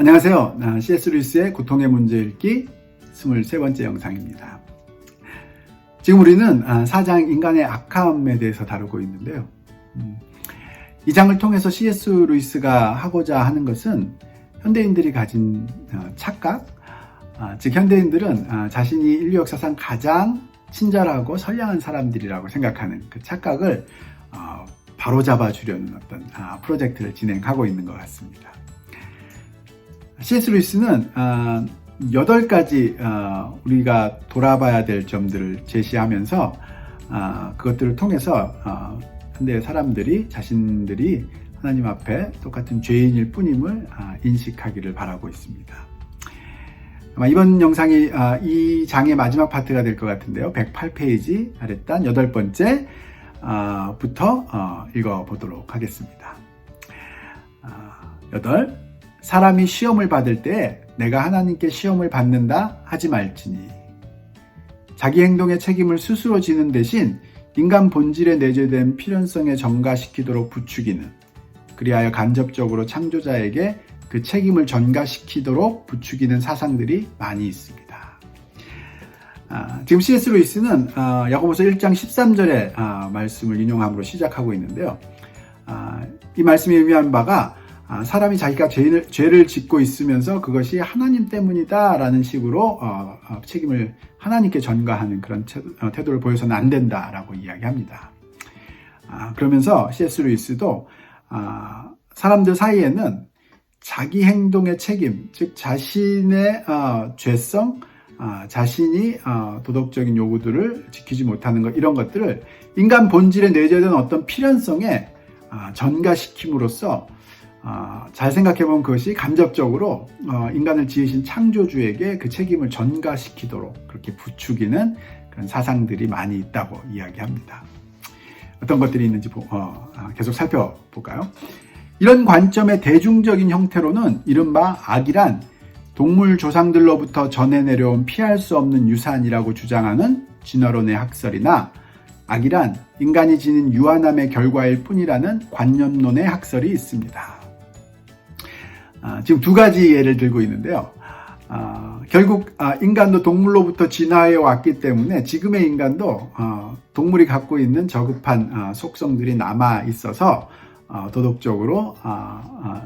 안녕하세요. 아, CS 루이스의 고통의 문제 읽기 23번째 영상입니다. 지금 우리는 아, 4장 인간의 악함에 대해서 다루고 있는데요. 음, 이 장을 통해서 CS 루이스가 하고자 하는 것은 현대인들이 가진 어, 착각, 아, 즉 현대인들은 아, 자신이 인류 역사상 가장 친절하고 선량한 사람들이라고 생각하는 그 착각을 어, 바로잡아 주려는 어떤 아, 프로젝트를 진행하고 있는 것 같습니다. C.S. 루이스는 아, 8가지 아, 우리가 돌아봐야 될 점들을 제시하면서 아, 그것들을 통해서 아, 현대 사람들이 자신들이 하나님 앞에 똑같은 죄인일 뿐임을 아, 인식하기를 바라고 있습니다. 아마 이번 영상이 아, 이 장의 마지막 파트가 될 것 같은데요. 108페이지 아랫단 여덟 번째 아, 부터 어, 읽어보도록 하겠습니다. 아, 여덟 사람이 시험을 받을 때 내가 하나님께 시험을 받는다 하지 말지니 자기 행동의 책임을 스스로 지는 대신 인간 본질에 내재된 필연성에 전가시키도록 부추기는 그리하여 간접적으로 창조자에게 그 책임을 전가시키도록 부추기는 사상들이 많이 있습니다. 아, 지금 C.S. 루이스는 아, 야고보서 1장 13절의 아, 말씀을 인용함으로 시작하고 있는데요. 아, 이 말씀이 의미한 바가 아, 사람이 자기가 죄를, 죄를 짓고 있으면서 그것이 하나님 때문이다라는 식으로 어, 어, 책임을 하나님께 전가하는 그런 태, 도를 보여서는 안 된다라고 이야기합니다. 아, 그러면서 C.S. 루이스도 아, 사람들 사이에는 자기 행동의 책임, 즉 자신의 어, 죄성, 아, 자신이 어, 도덕적인 요구들을 지키지 못하는 것 이런 것들을 인간 본질에 내재된 어떤 필연성에 아, 전가시킴으로써 아, 잘 생각해보면 그것이 간접적으로 어, 인간을 지으신 창조주에게 그 책임을 전가시키도록 그렇게 부추기는 그런 사상들이 많이 있다고 이야기합니다. 어떤 것들이 있는지 보- 어, 아, 계속 살펴볼까요? 이런 관점의 대중적인 형태로는 이른바 악이란 동물 조상들로부터 전해 내려온 피할 수 없는 유산이라고 주장하는 진화론의 학설이나 악이란 인간이 지닌 유한함의 결과일 뿐이라는 관념론의 학설이 있습니다. 아, 지금 두 가지 예를 들고 있는데요. 아, 결국 아, 인간도 동물로부터 진화해 왔기 때문에 지금의 인간도 어, 동물이 갖고 있는 저급한 아, 속성들이 남아 있어서 어, 도덕적으로 어,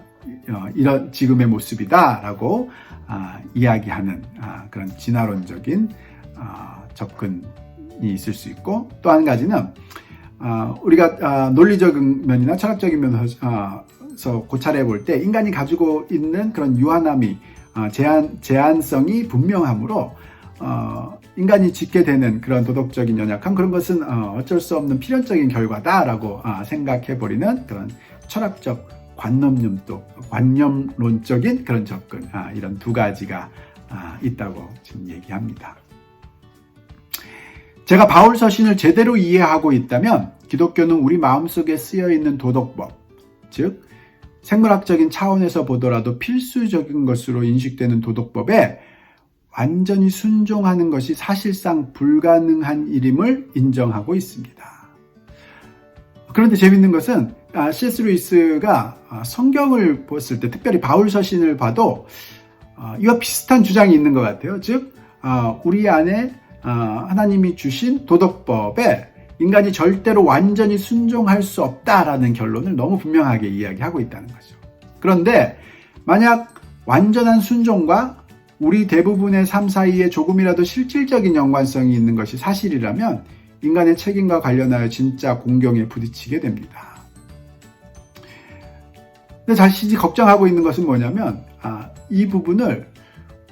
이런 지금의 모습이다라고 아, 이야기하는 아, 그런 진화론적인 아, 접근이 있을 수 있고 또 한 가지는 아, 우리가 아, 논리적인 면이나 철학적인 면에서 고찰해 볼 때 인간이 가지고 있는 그런 유한함이 아, 제한 제한성이 분명하므로 어, 인간이 짓게 되는 그런 도덕적인 연약함 그런 것은 어, 어쩔 수 없는 필연적인 결과다라고 아, 생각해 버리는 그런 철학적 관념론도 관념론적인 그런 접근 아, 이런 두 가지가 아, 있다고 지금 얘기합니다. 제가 바울 서신을 제대로 이해하고 있다면 기독교는 우리 마음속에 쓰여 있는 도덕법, 즉 생물학적인 차원에서 보더라도 필수적인 것으로 인식되는 도덕법에 완전히 순종하는 것이 사실상 불가능한 일임을 인정하고 있습니다. 그런데 재밌는 것은 아, C.S. 루이스가 아, 성경을 봤을 때 특별히 바울 서신을 봐도 아, 이와 비슷한 주장이 있는 것 같아요. 즉 아, 우리 안에 아, 하나님이 주신 도덕법에 인간이 절대로 완전히 순종할 수 없다라는 결론을 너무 분명하게 이야기하고 있다는 거죠. 그런데 만약 완전한 순종과 우리 대부분의 삶 사이에 조금이라도 실질적인 연관성이 있는 것이 사실이라면 인간의 책임과 관련하여 진짜 공경에 부딪히게 됩니다. 근데 자신이 걱정하고 있는 것은 뭐냐면 아, 이 부분을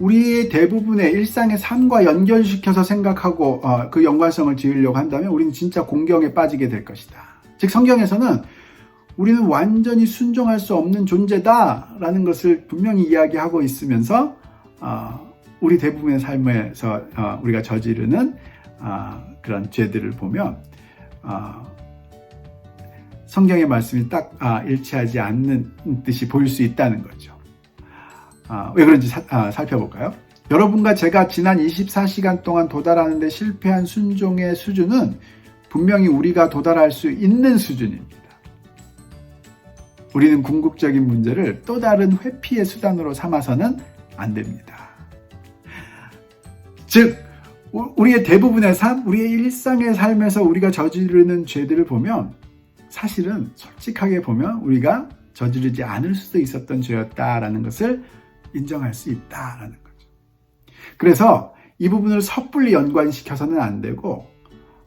우리의 대부분의 일상의 삶과 연결시켜서 생각하고 어, 그 연관성을 지으려고 한다면 우리는 진짜 공경에 빠지게 될 것이다. 즉 성경에서는 우리는 완전히 순종할 수 없는 존재다라는 것을 분명히 이야기하고 있으면서 어, 우리 대부분의 삶에서 어, 우리가 저지르는 어, 그런 죄들을 보면 어, 성경의 말씀이 딱 아, 일치하지 않는 듯이 보일 수 있다는 거죠. 아, 왜 그런지 사- 아, 살펴볼까요? 여러분과 제가 지난 24시간 동안 도달하는데 실패한 순종의 수준은 분명히 우리가 도달할 수 있는 수준입니다. 우리는 궁극적인 문제를 또 다른 회피의 수단으로 삼아서는 안 됩니다. 즉, 우- 우리의 대부분의 삶, 우리의 일상의 삶에서 우리가 저지르는 죄들을 보면 사실은 솔직하게 보면 우리가 저지르지 않을 수도 있었던 죄였다라는 것을 인정할 수 있다라는 거죠. 그래서 이 부분을 섣불리 연관시켜서는 안 되고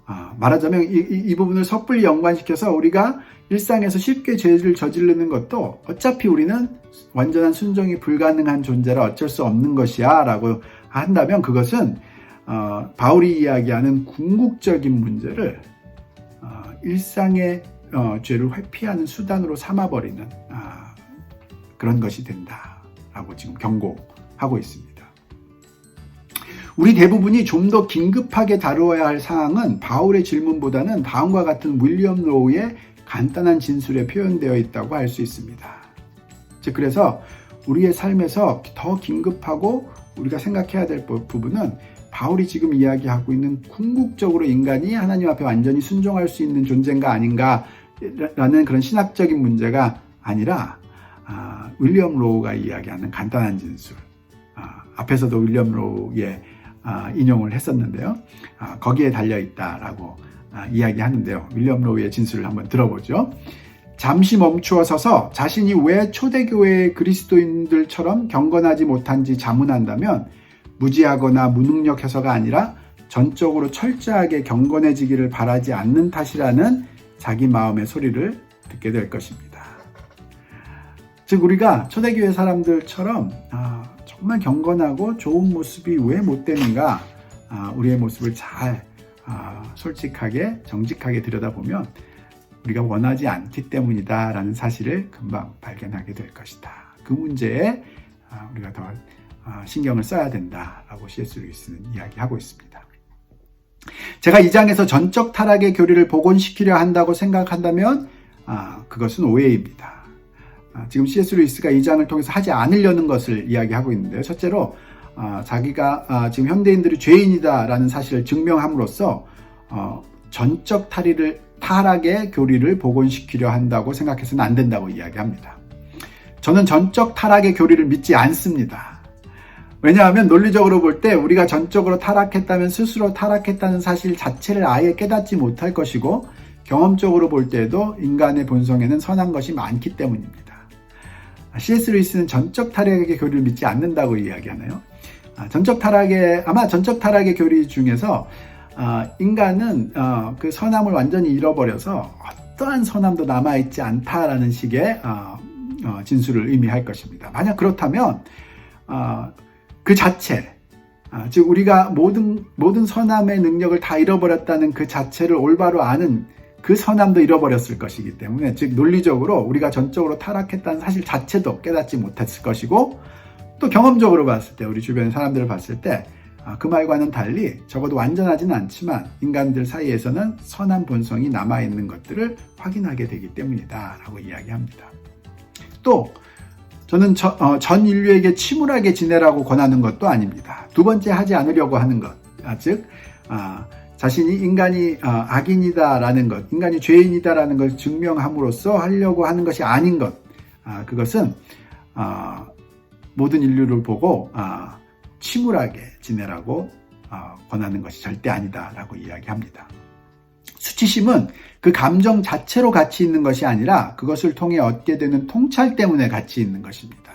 아, 말하자면 이, 이- 이 부분을 섣불리 연관시켜서 우리가 일상에서 쉽게 죄를 저지르는 것도 어차피 우리는 완전한 순종이 불가능한 존재라 어쩔 수 없는 것이야 라고 한다면 그것은 어, 바울이 이야기하는 궁극적인 문제를 어, 일상의 어, 죄를 회피하는 수단으로 삼아버리는 아, 그런 것이 된다 라고 지금 경고하고 있습니다. 우리 대부분이 좀 더 긴급하게 다루어야 할 사항은 바울의 질문보다는 다음과 같은 윌리엄 로우의 간단한 진술에 표현되어 있다고 할 수 있습니다. 즉 그래서 우리의 삶에서 더 긴급하고 우리가 생각해야 될 부- 부분은 바울이 지금 이야기하고 있는 궁극적으로 인간이 하나님 앞에 완전히 순종할 수 있는 존재인가 아닌가라는 그런 신학적인 문제가 아니라 아, 윌리엄 로우가 이야기하는 간단한 진술. 아, 앞에서도 윌리엄 로우의 아, 인용을 했었는데요. 아, 거기에 달려 있다라고 아, 이야기하는데요. 윌리엄 로우의 진술을 한번 들어보죠. 잠시 멈추어 서서 자신이 왜 초대교회의 그리스도인들처럼 경건하지 못한지 자문한다면 무지하거나 무능력해서가 아니라 전적으로 철저하게 경건해지기를 바라지 않는 탓이라는 자기 마음의 소리를 듣게 될 것입니다. 즉 우리가 초대교회 사람들처럼 아, 정말 경건하고 좋은 모습이 왜 못 되는가 아, 우리의 모습을 잘 아, 솔직하게 정직하게 들여다보면 우리가 원하지 않기 때문이다라는 사실을 금방 발견하게 될 것이다. 그 문제에 아, 우리가 더 아, 신경을 써야 된다라고 C.S. 루이스는 이야기하고 있습니다. 제가 이 장에서 전적 타락의 교리를 복원시키려 한다고 생각한다면 아, 그것은 오해입니다. 아, 지금 C.S. 루이스가 이 장을 통해서 하지 않으려는 것을 이야기하고 있는데요. 첫째로 아, 자기가 아, 지금 현대인들이 죄인이다라는 사실을 증명함으로써 어, 전적 탈의를 타락의 교리를 복원시키려 한다고 생각해서는 안 된다고 이야기합니다. 저는 전적 타락의 교리를 믿지 않습니다. 왜냐하면 논리적으로 볼 때 우리가 전적으로 타락했다면 스스로 타락했다는 사실 자체를 아예 깨닫지 못할 것이고 경험적으로 볼 때도 인간의 본성에는 선한 것이 많기 때문입니다. C.S. 루이스는 전적 타락의 교리를 믿지 않는다고 이야기하나요? 아, 전적 타락의 아마 전적 타락의 교리 중에서 아, 인간은 어, 그 선함을 완전히 잃어버려서 어떠한 선함도 남아 있지 않다라는 식의 어, 어, 진술을 의미할 것입니다. 만약 그렇다면 어, 그 자체, 아, 즉 우리가 모든 모든 선함의 능력을 다 잃어버렸다는 그 자체를 올바로 아는 그 선함도 잃어버렸을 것이기 때문에 즉 논리적으로 우리가 전적으로 타락했다는 사실 자체도 깨닫지 못했을 것이고 또 경험적으로 봤을 때 우리 주변 사람들을 봤을 때 그 말과는 달리 적어도 완전하지는 않지만 인간들 사이에서는 선한 본성이 남아있는 것들을 확인하게 되기 때문이다 라고 이야기합니다. 또 저는 저- 어, 전 인류에게 침울하게 지내라고 권하는 것도 아닙니다. 두 번째 하지 않으려고 하는 것, 아, 즉 아, 자신이 인간이 아, 악인이다라는 것, 인간이 죄인이다라는 걸 증명함으로써 하려고 하는 것이 아닌 것, 아, 그것은 아, 모든 인류를 보고 아, 침울하게 지내라고 아, 권하는 것이 절대 아니다라고 이야기합니다. 수치심은 그 감정 자체로 가치 있는 것이 아니라 그것을 통해 얻게 되는 통찰 때문에 가치 있는 것입니다.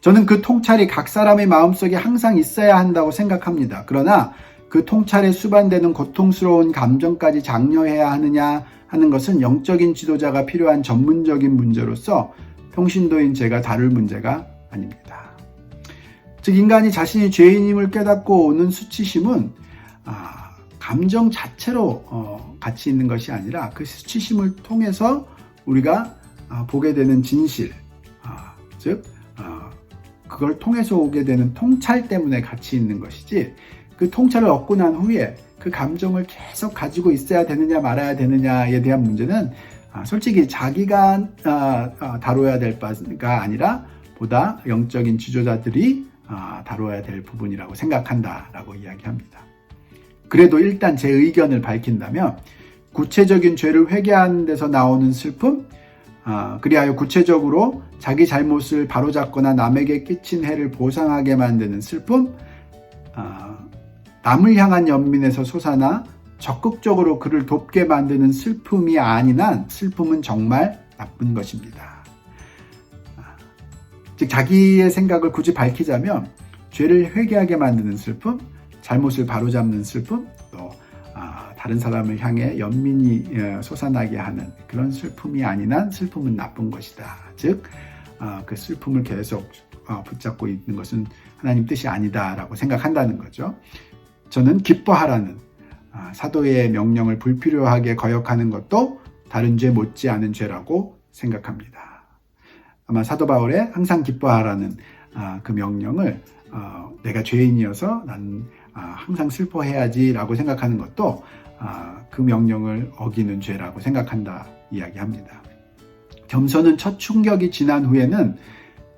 저는 그 통찰이 각 사람의 마음속에 항상 있어야 한다고 생각합니다. 그러나 그 통찰에 수반되는 고통스러운 감정까지 장려해야 하느냐 하는 것은 영적인 지도자가 필요한 전문적인 문제로서 평신도인 제가 다룰 문제가 아닙니다. 즉 인간이 자신이 죄인임을 깨닫고 오는 수치심은 아, 감정 자체로 어, 가치 있는 것이 아니라 그 수치심을 통해서 우리가 아, 보게 되는 진실, 아, 즉 아, 그걸 통해서 오게 되는 통찰 때문에 가치 있는 것이지 그 통찰을 얻고 난 후에 그 감정을 계속 가지고 있어야 되느냐 말아야 되느냐에 대한 문제는 아, 솔직히 자기가 아, 아, 다뤄야 될 바가 아니라 보다 영적인 지도자들이 아, 다뤄야 될 부분이라고 생각한다라고 이야기합니다. 그래도 일단 제 의견을 밝힌다면 구체적인 죄를 회개하는 데서 나오는 슬픔, 아, 그리하여 구체적으로 자기 잘못을 바로잡거나 남에게 끼친 해를 보상하게 만드는 슬픔, 아, 남을 향한 연민에서 솟아나 적극적으로 그를 돕게 만드는 슬픔이 아닌 한 슬픔은 정말 나쁜 것입니다. 아, 즉 자기의 생각을 굳이 밝히자면 죄를 회개하게 만드는 슬픔, 잘못을 바로잡는 슬픔, 또 아, 다른 사람을 향해 연민이 예, 솟아나게 하는 그런 슬픔이 아닌 한 슬픔은 나쁜 것이다. 즉, 아, 그 슬픔을 계속 어, 붙잡고 있는 것은 하나님 뜻이 아니다라고 생각한다는 거죠. 저는 기뻐하라는 아, 사도의 명령을 불필요하게 거역하는 것도 다른 죄 못지 않은 죄라고 생각합니다. 아마 사도 바울의 항상 기뻐하라는 아, 그 명령을 어, 내가 죄인이어서 난 아, 항상 슬퍼해야지라고 생각하는 것도 아, 그 명령을 어기는 죄라고 생각한다 이야기합니다. 겸손은 첫 충격이 지난 후에는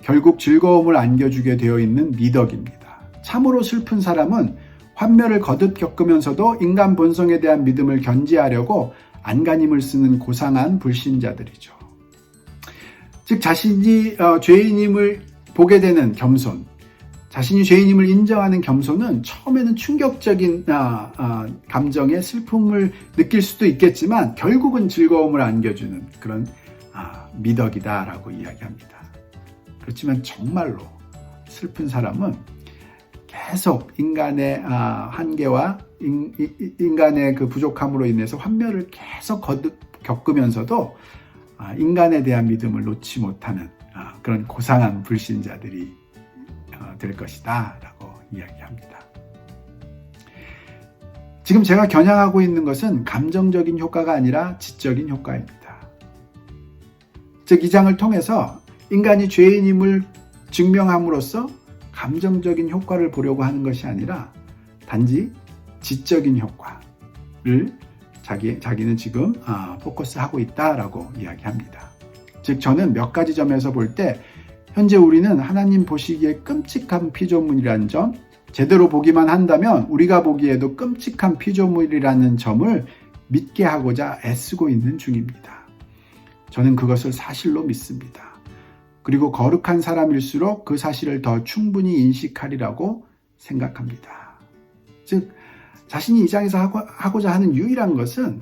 결국 즐거움을 안겨주게 되어 있는 미덕입니다. 참으로 슬픈 사람은 환멸을 거듭 겪으면서도 인간 본성에 대한 믿음을 견지하려고 안간힘을 쓰는 고상한 불신자들이죠. 즉 자신이 어, 죄인임을 보게 되는 겸손, 자신이 죄인임을 인정하는 겸손은 처음에는 충격적인 아, 아, 감정의 슬픔을 느낄 수도 있겠지만 결국은 즐거움을 안겨주는 그런 아, 미덕이다라고 이야기합니다. 그렇지만 정말로 슬픈 사람은 계속 인간의 아, 한계와 인, 간의 그 부족함으로 인해서 환멸을 계속 겪으면서도 아, 인간에 대한 믿음을 놓지 못하는 아, 그런 고상한 불신자들이 어, 될 것이다 라고 이야기합니다. 지금 제가 겨냥하고 있는 것은 감정적인 효과가 아니라 지적인 효과입니다. 즉, 이 장을 통해서 인간이 죄인임을 증명함으로써 감정적인 효과를 보려고 하는 것이 아니라 단지 지적인 효과를 자기, 자기는 지금 아, 포커스하고 있다라고 이야기합니다. 즉, 저는 몇 가지 점에서 볼 때 현재 우리는 하나님 보시기에 끔찍한 피조물이라는 점, 제대로 보기만 한다면 우리가 보기에도 끔찍한 피조물이라는 점을 믿게 하고자 애쓰고 있는 중입니다. 저는 그것을 사실로 믿습니다. 그리고 거룩한 사람일수록 그 사실을 더 충분히 인식하리라고 생각합니다. 즉, 자신이 이 장에서 하고, 자 하는 유일한 것은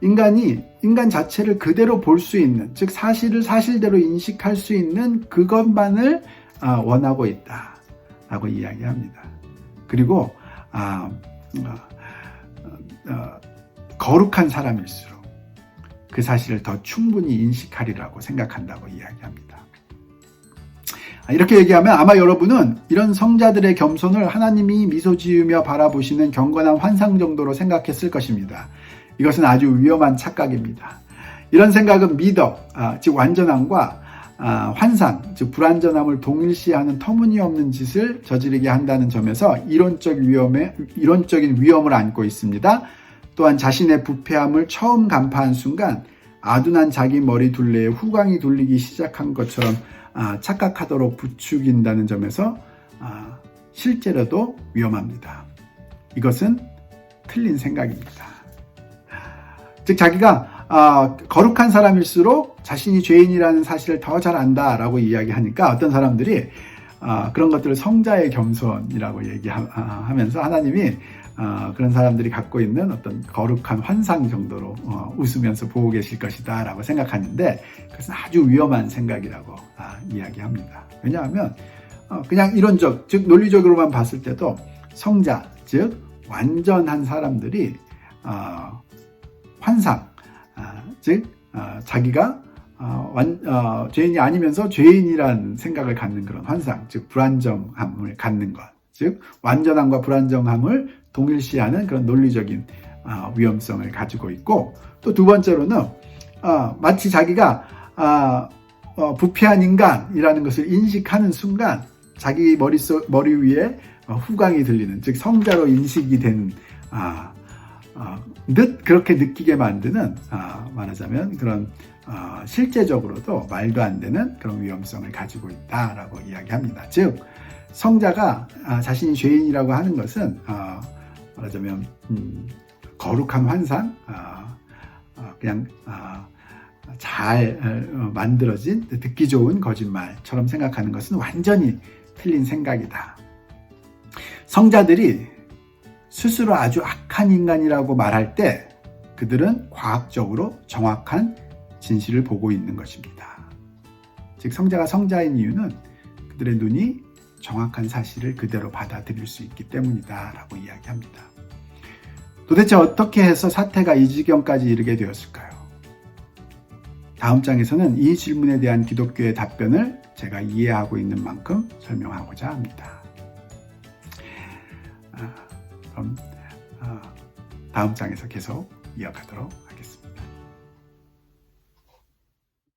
인간이 인간 자체를 그대로 볼 수 있는, 즉 사실을 사실대로 인식할 수 있는 그것만을 아, 원하고 있다 라고 이야기합니다. 그리고 아, 어, 어, 거룩한 사람일수록 그 사실을 더 충분히 인식하리라고 생각한다고 이야기합니다. 아, 이렇게 얘기하면 아마 여러분은 이런 성자들의 겸손을 하나님이 미소 지으며 바라보시는 경건한 환상 정도로 생각했을 것입니다. 이것은 아주 위험한 착각입니다. 이런 생각은 미덕, 아, 즉 완전함과 아, 환상, 즉 불완전함을 동일시하는 터무니없는 짓을 저지르게 한다는 점에서 이론적 위험에, 이론적인 위험을 안고 있습니다. 또한 자신의 부패함을 처음 간파한 순간 아둔한 자기 머리 둘레에 후광이 돌리기 시작한 것처럼 아, 착각하도록 부추긴다는 점에서 아, 실제로도 위험합니다. 이것은 틀린 생각입니다. 즉 자기가 어, 거룩한 사람일수록 자신이 죄인이라는 사실을 더 잘 안다라고 이야기하니까 어떤 사람들이 어, 그런 것들을 성자의 겸손이라고 얘기하면서 하나님이 어, 그런 사람들이 갖고 있는 어떤 거룩한 환상 정도로 어, 웃으면서 보고 계실 것이다 라고 생각하는데 그것은 아주 위험한 생각이라고 아, 이야기합니다. 왜냐하면 어, 그냥 이론적 즉 논리적으로만 봤을 때도 성자 즉 완전한 사람들이 어, 환상, 아, 즉 아, 자기가 어, 완, 어, 죄인이 아니면서 죄인이란 생각을 갖는 그런 환상, 즉 불안정함을 갖는 것, 즉 완전함과 불안정함을 동일시하는 그런 논리적인 어, 위험성을 가지고 있고 또 두 번째로는 어, 마치 자기가 어, 어, 부패한 인간이라는 것을 인식하는 순간 자기 머릿속 머리 위에 어, 후광이 들리는 즉 성자로 인식이 되는 아, 어, 듯 그렇게 느끼게 만드는 어, 말하자면 그런 어, 실제적으로도 말도 안 되는 그런 위험성을 가지고 있다라고 이야기합니다. 즉 성자가 아, 자신이 죄인이라고 하는 것은 어, 말하자면 음, 거룩한 환상, 어, 어, 그냥 잘 어, 만들어진 듣기 좋은 거짓말처럼 생각하는 것은 완전히 틀린 생각이다. 성자들이 스스로 아주 악한 인간이라고 말할 때 그들은 과학적으로 정확한 진실을 보고 있는 것입니다. 즉, 성자가 성자인 이유는 그들의 눈이 정확한 사실을 그대로 받아들일 수 있기 때문이다. 라고 이야기합니다. 도대체 어떻게 해서 사태가 이 지경까지 이르게 되었을까요? 다음 장에서는 이 질문에 대한 기독교의 답변을 제가 이해하고 있는 만큼 설명하고자 합니다. 아, 그럼 아, 다음 장에서 계속 이어가도록